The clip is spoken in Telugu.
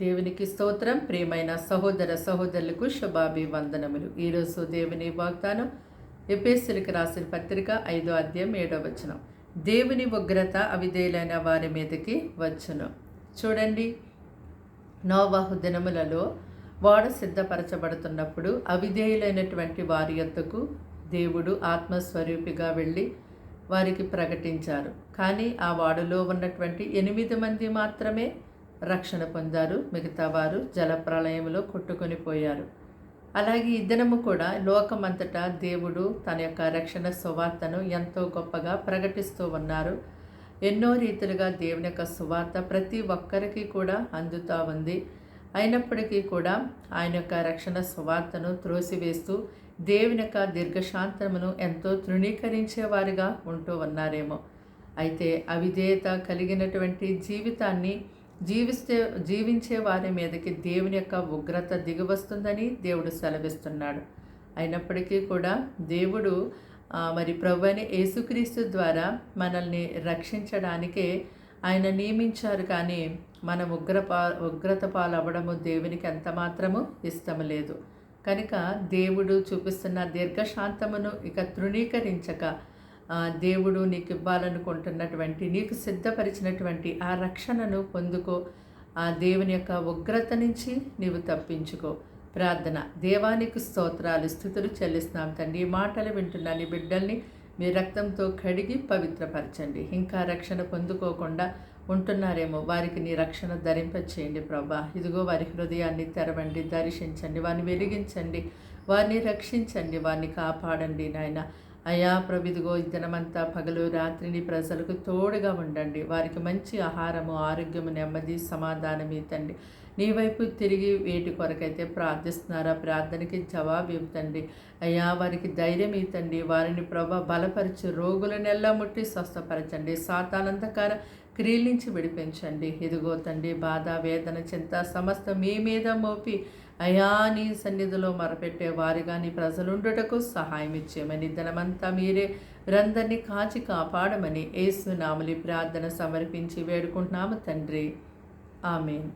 దేవునికి స్తోత్రం. ప్రియమైన సహోదర సహోదరులకు శుభాభివందనములు. ఈరోజు దేవుని వాగ్దానం ఎపేసులకు రాసిన పత్రిక ఐదో అధ్యాయం ఏడో వచనం. దేవుని ఉగ్రత అవిధేయులైన వారి మీదకి వచ్చును. చూడండి నోవాహు దినములలో వాడ సిద్ధపరచబడుతున్నప్పుడు అవిధేయులైనటువంటి వారి యొద్దకు దేవుడు ఆత్మస్వరూపిగా వెళ్ళి వారికి ప్రకటించారు. కానీ ఆ వాడులో ఉన్నటువంటి ఎనిమిది మంది మాత్రమే రక్షణ పొందారు. మిగతా వారు జలప్రలయంలో కొట్టుకొని పోయారు. అలాగే ఈ దినము కూడా లోకమంతటా దేవుడు తన యొక్క రక్షణ సువార్తను ఎంతో గొప్పగా ప్రకటిస్తూ ఉన్నారు. ఎన్నో రీతిలుగా దేవుని యొక్క సువార్త ప్రతి ఒక్కరికి కూడా అందుతూ ఉంది. అయినప్పటికీ కూడా ఆయన యొక్క రక్షణ సువార్తను త్రోసివేస్తూ దేవుని యొక్క దీర్ఘశాంతమును ఎంతో తృణీకరించేవారిగా ఉంటూ ఉన్నారేమో. అయితే అవిధేయత కలిగినటువంటి జీవితాన్ని జీవిస్తే జీవించే వారి మీదకి దేవుని యొక్క ఉగ్రత దిగివస్తుందని దేవుడు సెలవిస్తున్నాడు. అయినప్పటికీ కూడా దేవుడు మరి ప్రభు అని యేసుక్రీస్తు ద్వారా మనల్ని రక్షించడానికే ఆయన నియమించారు కానీ మనం ఉగ్రపా ఉగ్రత పాలవ్వడము దేవునికి ఎంత మాత్రము ఇష్టం లేదు. కనుక దేవుడు చూపిస్తున్న దీర్ఘశాంతమును ఇక తృణీకరించక దేవుడు నీకు ఇవ్వాలనుకుంటున్నటువంటి నీకు సిద్ధపరిచినటువంటి ఆ రక్షణను పొందుకో. ఆ దేవుని యొక్క ఉగ్రత నుంచి నీవు తప్పించుకో. ప్రార్థన. దేవానికి స్తోత్రాలు స్థుతులు చెల్లిస్తున్నాం తండ్రి. ఈ మాటలు వింటున్న నీ బిడ్డల్ని మీ రక్తంతో కడిగి పవిత్రపరచండి. ఇంకా రక్షణ పొందుకోకుండా ఉంటున్నారేమో వారికి నీ రక్షణ ధరింపచేయండి ప్రభా. ఇదిగో వారి హృదయాన్ని తెరవండి దర్శించండి వారిని వెలిగించండి వారిని రక్షించండి వారిని కాపాడండి నాయన. అయా ప్రభుదిగో ఈ దినమంతా పగలు రాత్రిని ప్రజలకు తోడుగా ఉండండి. వారికి మంచి ఆహారము ఆరోగ్యము నెమ్మది సమాధానం ఇతండి నీ వైపు తిరిగి వేటి కొరకైతే ప్రార్థిస్తున్నారా? ప్రార్థనకి జవాబు ఇవ్వండి. అయ్యా వారికి ధైర్యం ఇతండి వారిని ప్రభ బలపరిచి రోగులనెల్లా ముట్టి స్వస్థపరచండి. సాతానంతకార క్రీలించి విడిపించండి. ఇదిగో తండ్రి బాధ వేదన చింత సమస్త మీ మీద మోపి అయా నీ సన్నిధిలో మరపెట్టే వారిగా నీ ప్రజలుండుటకు సహాయం ఇచ్చేయమని ధనమంతా మీరే వీరందరినీ కాచి కాపాడమని యేసు ప్రార్థన సమర్పించి వేడుకుంటున్నాము తండ్రి. ఆమెన్.